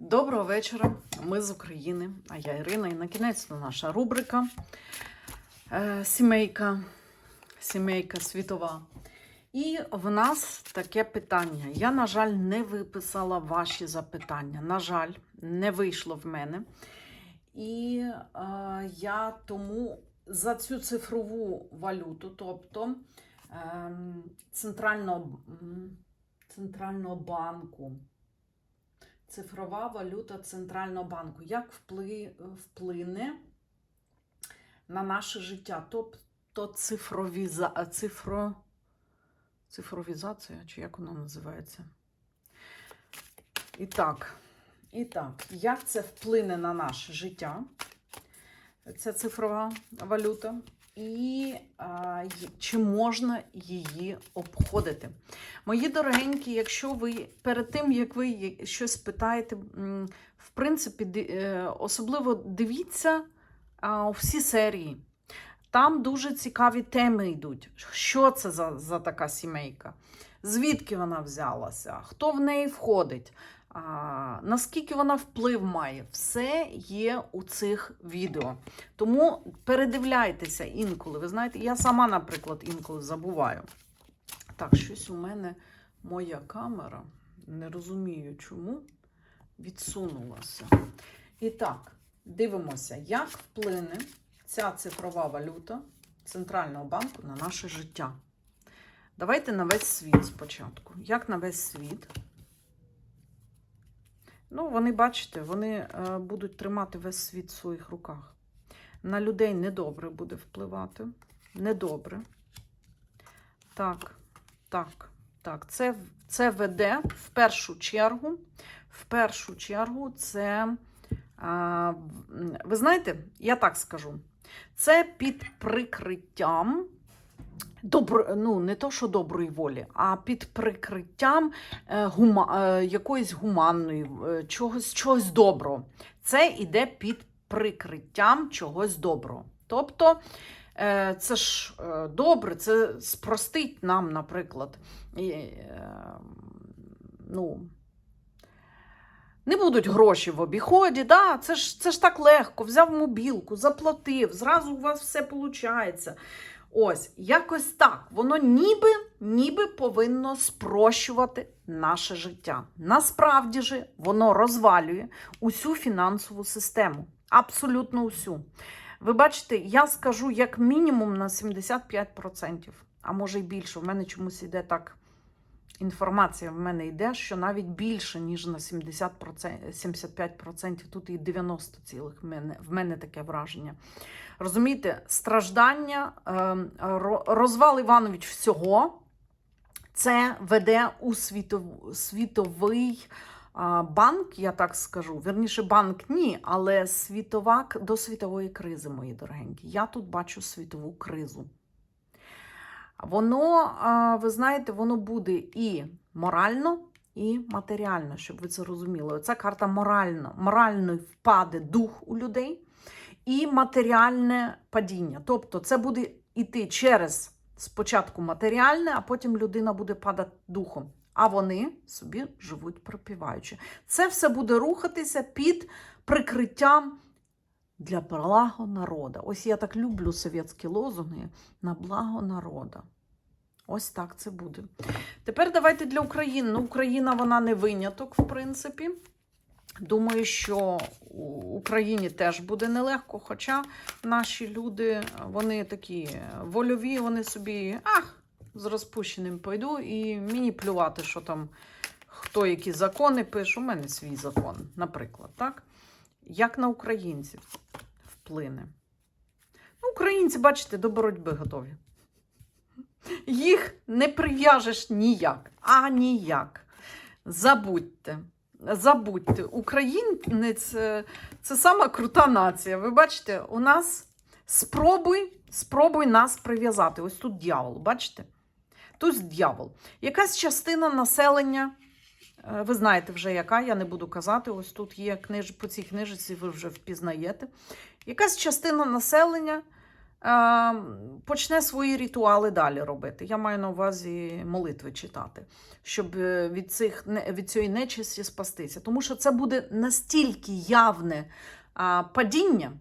Доброго вечора. Ми з України, а я Ірина. І на кінець наша рубрика е, Сімейка, Сімейка світова. І в нас таке питання. Я, на жаль, не виписала ваші запитання. На жаль, не вийшло в мене. І е, я тому за цю цифрову валюту, тобто ем, центрального, центрального банку. Цифрова валюта Центрального банку. Як впли, вплине на наше життя? Тобто цифровіза, цифро, цифровізація, чи як вона називається? І так, і так, як це вплине на наше життя? Ця цифрова валюта. І а, чи можна її обходити? Мої дорогенькі, якщо ви перед тим, як ви щось питаєте, в принципі, е, особливо дивіться а, всі серії. Там дуже цікаві теми йдуть. Що це за, за така сімейка? Звідки вона взялася? Хто в неї входить? А, наскільки вона вплив має? Все є у цих відео. Тому передивляйтеся інколи. Ви знаєте, я сама, наприклад, інколи забуваю. Так, щось у мене моя камера, не розумію чому, відсунулася. І так, дивимося, як вплине ця цифрова валюта Центрального банку на наше життя. Давайте на весь світ спочатку. Як на весь світ? Ну, вони, бачите, вони е, будуть тримати весь світ в своїх руках. На людей недобре буде впливати. Недобре. Так, так, так. Це, це веде в першу чергу. В першу чергу, це, а, ви знаєте, я так скажу, це під прикриттям. Добро, ну, не то, що доброї волі, а під прикриттям е, гума, е, якоїсь гуманної, е, чогось, чогось доброго. Це йде під прикриттям чогось доброго. Тобто, е, це ж е, добре, це спростить нам, наприклад, і, е, ну, не будуть гроші в обіході, да? це, ж, це ж так легко. Взяв мобілку, заплатив, зразу у вас все виходить. Ось, якось так. Воно ніби, ніби повинно спрощувати наше життя. Насправді ж воно розвалює усю фінансову систему. Абсолютно усю. Ви бачите, я скажу як мінімум на 75%, а може й більше. У мене чомусь йде так. Інформація в мене йде, що навіть більше, ніж на 70%, 75%, тут і 90 цілих в мене, в мене таке враження. Розумієте, страждання, е, розвал Іванович всього, це веде у світовий банк, я так скажу. Вірніше, банк ні, але світова, к- до світової кризи, мої дорогенькі. Я тут бачу світову кризу. Воно, ви знаєте, воно буде і морально, і матеріально, щоб ви це розуміли. Оця карта морально, морально впаде дух у людей і матеріальне падіння. Тобто це буде йти через спочатку матеріальне, а потім людина буде падати духом. А вони собі живуть пропіваючи. Це все буде рухатися під прикриттям для благо народа. Ось я так люблю совєтські лозунги на благо народа. Ось так це буде. Тепер давайте для України. Ну, Україна вона не виняток, в принципі. Думаю, що Україні теж буде нелегко, хоча наші люди, вони такі вольові, вони собі, ах, з розпущеним пойду, і мені плювати, що там хто які закони пише. У мене свій закон, наприклад, так? Як на українців вплине. Ну, українці, бачите, до боротьби готові. Їх не прив'яжеш ніяк, а ніяк. Забудьте. Забудьте, українець е, це сама крута нація. Ви бачите, у нас спробуй, спробуй нас прив'язати. Ось тут дьявол, бачите? Тут дьявол. Якась частина населення, е, ви знаєте вже яка, я не буду казати. Ось тут є книж... по цій книжці, ви вже впізнаєте. Якась частина населення почне свої ритуали далі робити. Я маю на увазі молитви читати, щоб е, від, цих, від цієї нечисті спастися. Тому що це буде настільки явне падіння.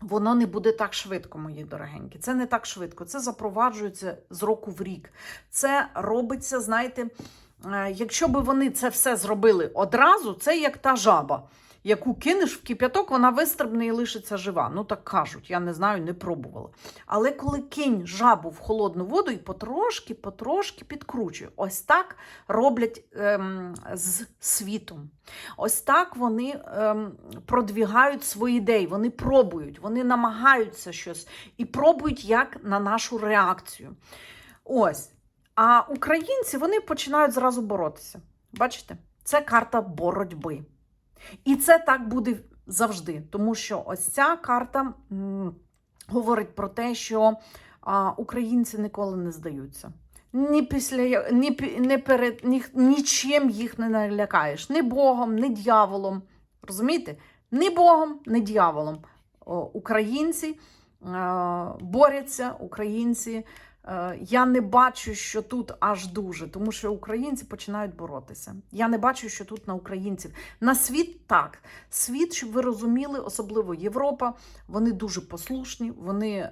Воно не буде так швидко, мої дорогенькі. Це не так швидко. Це запроваджується з року в рік. Це робиться, знаєте, е, якщо б вони це все зробили одразу, це як та жаба, яку кинеш в кип'яток, вона вистрибне і лишиться жива. Ну так кажуть, я не знаю, не пробувала. Але коли кинь жабу в холодну воду і потрошки, потрошки підкручує. Ось так роблять ем, з світом. Ось так вони ем, продвігають свої ідеї, вони пробують, вони намагаються щось і пробують як на нашу реакцію. Ось. А українці вони починають зразу боротися. Бачите? Це карта боротьби. І це так буде завжди, тому що ось ця карта говорить про те, що українці ніколи не здаються. Ні після я- ні, перед ні, нічим їх не налякаєш, ні Богом, ні дьяволом. Розумієте? Ні Богом, ні дьяволом. Українці борються, українці. Е, Я не бачу, що тут аж дуже, тому що українці починають боротися. Я не бачу, що тут на українців. На світ так. Світ, щоб ви розуміли, особливо Європа, вони дуже послушні. Вони е,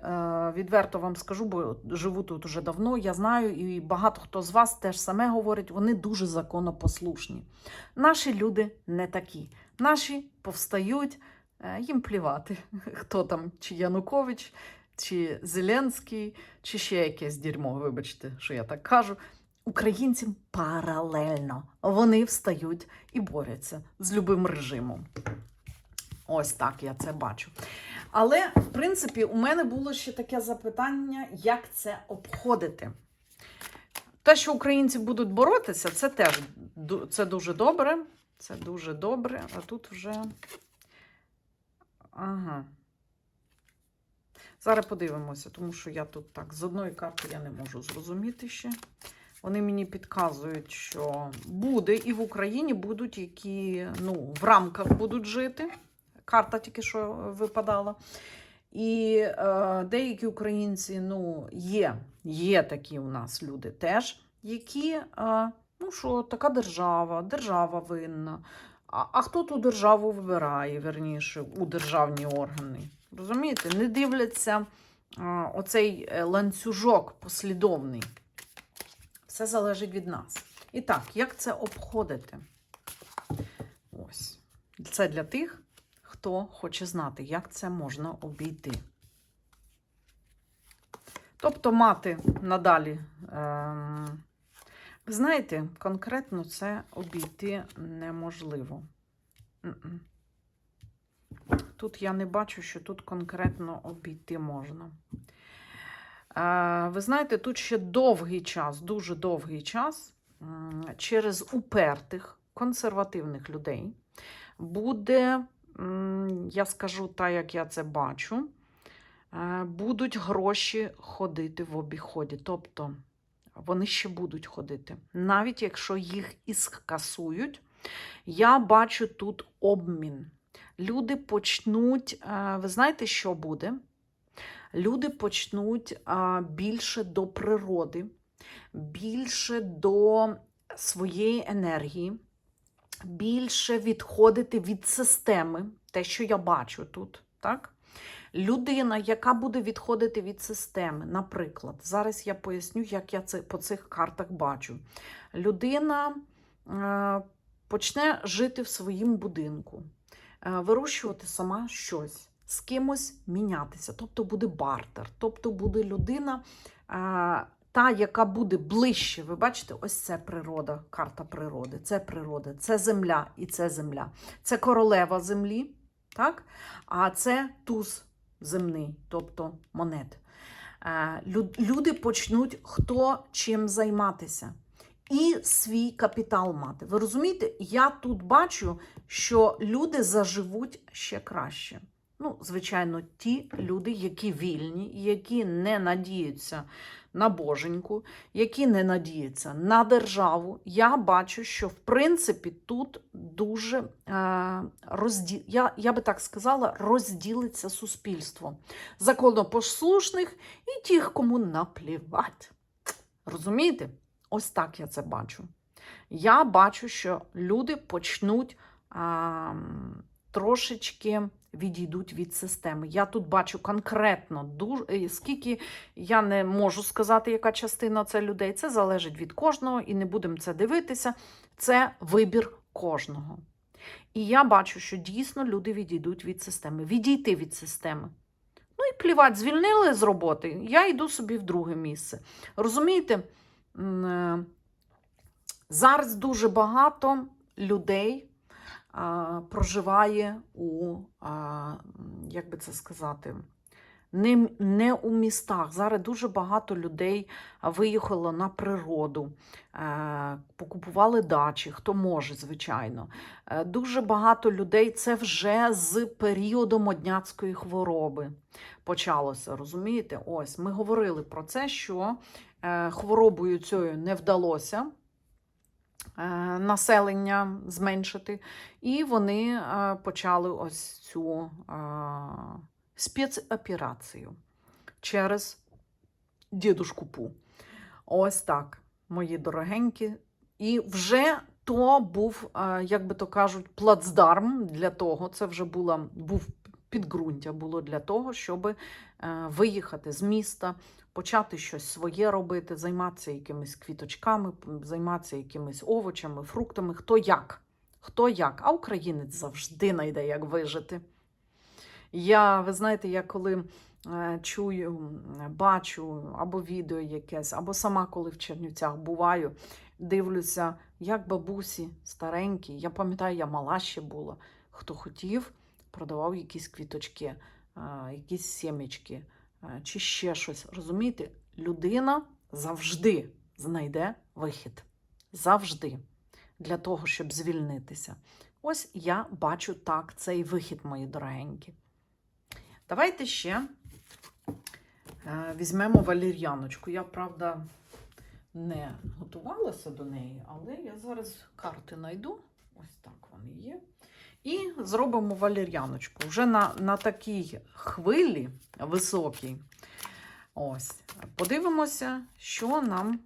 відверто вам скажу, бо живу тут уже давно. Я знаю, і багато хто з вас теж саме говорить, вони дуже законопослушні. Наші люди не такі. Наші повстають, е, їм плівати, хто там, чи Янукович, чи Зеленський, чи ще якесь дерьмо, вибачте, що я так кажу. Українцям паралельно вони встають і борються з любим режимом. Ось так я це бачу. Але, в принципі, у мене було ще таке запитання, як це обходити. Те, що українці будуть боротися, це теж це дуже добре. Це дуже добре. А тут вже. Ага. Зараз подивимося, тому що я тут так з одної карти я не можу зрозуміти ще. Вони мені підказують, що буде і в Україні будуть, які ну, в рамках будуть жити. Карта тільки що випадала. І е, деякі українці, ну, є, є такі у нас люди теж, які, е, ну що, така держава, держава винна. А, а хто ту державу вибирає, верніше, у державні органи? Розумієте, не дивляться а, оцей е, ланцюжок послідовний. Все залежить від нас. І так, як це обходити? Ось. Це для тих, хто хоче знати, як це можна обійти. Тобто мати надалі. Ем... Ви знаєте, конкретно це обійти неможливо. М-м. Тут я не бачу, що тут конкретно обійти можна. Ви знаєте, тут ще довгий час, дуже довгий час через упертих консервативних людей буде, я скажу так, як я це бачу, е, будуть гроші ходити в обіході. Тобто вони ще будуть ходити. Навіть якщо їх і скасують, я бачу тут обмін. Люди почнуть, е, ви знаєте, що буде? Люди почнуть більше до природи, більше до своєї енергії, більше відходити від системи, те, що я бачу тут, так? Людина, яка буде відходити від системи, наприклад, зараз я поясню, як я це по цих картах бачу. Людина е, почне жити в своїм будинку, е, вирощувати сама щось, з кимось мінятися, тобто буде бартер, тобто буде людина, е, та, яка буде ближче. Ви бачите, ось це природа, карта природи, це природа, це земля і це земля. Це королева землі, так? а це туз земний, тобто монет. Е, лю- Люди почнуть хто чим займатися. І свій капітал мати. Ви розумієте, я тут бачу, що люди заживуть ще краще. Ну, звичайно, ті люди, які вільні, які не надіються на боженьку, які не надіються на державу. Я бачу, що в принципі тут дуже е, розді... я, я би так сказала, розділиться суспільство законопослушних і тих, кому наплівать. Розумієте? Ось так я це бачу. Я бачу, що люди почнуть а, трошечки відійдуть від системи. Я тут бачу конкретно, дуже, скільки я не можу сказати, яка частина це людей. Це залежить від кожного, і не будемо це дивитися. Це вибір кожного. І я бачу, що дійсно люди відійдуть від системи. Відійти від системи. Ну і плівать, звільнили з роботи. Я йду собі в друге місце. Розумієте, зараз дуже багато людей проживає у, як би це сказати, не, не у містах. Зараз дуже багато людей виїхало на природу, е, покупували дачі, хто може, звичайно. Е, Дуже багато людей це вже з періодом одняцької хвороби почалося. Розумієте? Ось ми говорили про це, що е, хворобою цією не вдалося е, населення зменшити, і вони е, почали ось цю е, спецоперацію через дідушку Пу. Ось так, мої дорогенькі. І вже то був, е, як би то кажуть, плацдарм для того. Це вже була, був підґрунтя було для того, щоб е, виїхати з міста, почати щось своє робити, займатися якимись квіточками, займатися якимись овочами, фруктами. Хто як? Хто як? А українець завжди знайде, як вижити. Я, ви знаєте, я коли е, чую, бачу або відео якесь, або сама, коли в Чернівцях буваю, дивлюся, як бабусі старенькі. Я пам'ятаю, я мала ще була. Хто хотів, продавав якісь квіточки, е, якісь сімечки чи ще щось. Розумієте, людина завжди знайде вихід. Завжди. Для того, щоб звільнитися. Ось я бачу так цей вихід, мої дорогенькі. Давайте ще е, візьмемо валір'яночку. Я, правда, не готувалася до неї, але я зараз карти знайду. Ось так вони є. І зробимо валір'яночку. Вже на, на такій хвилі високій. Ось. Подивимося, що нам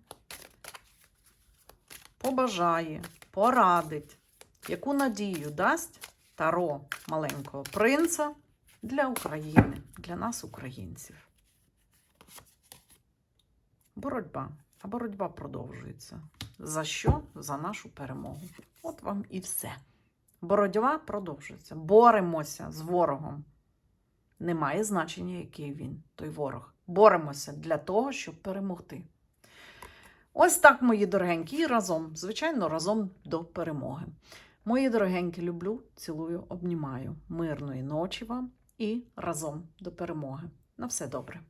побажає, порадить, яку надію дасть Таро маленького принца для України, для нас, українців. Боротьба. А боротьба продовжується. За що? За нашу перемогу. От вам і все. Боротьба продовжується. Боремося з ворогом. Немає значення, який він, той ворог. Боремося для того, щоб перемогти. Ось так, мої дорогенькі, і разом, звичайно, разом до перемоги. Мої дорогенькі, люблю, цілую, обнімаю. Мирної ночі вам і разом до перемоги. На все добре.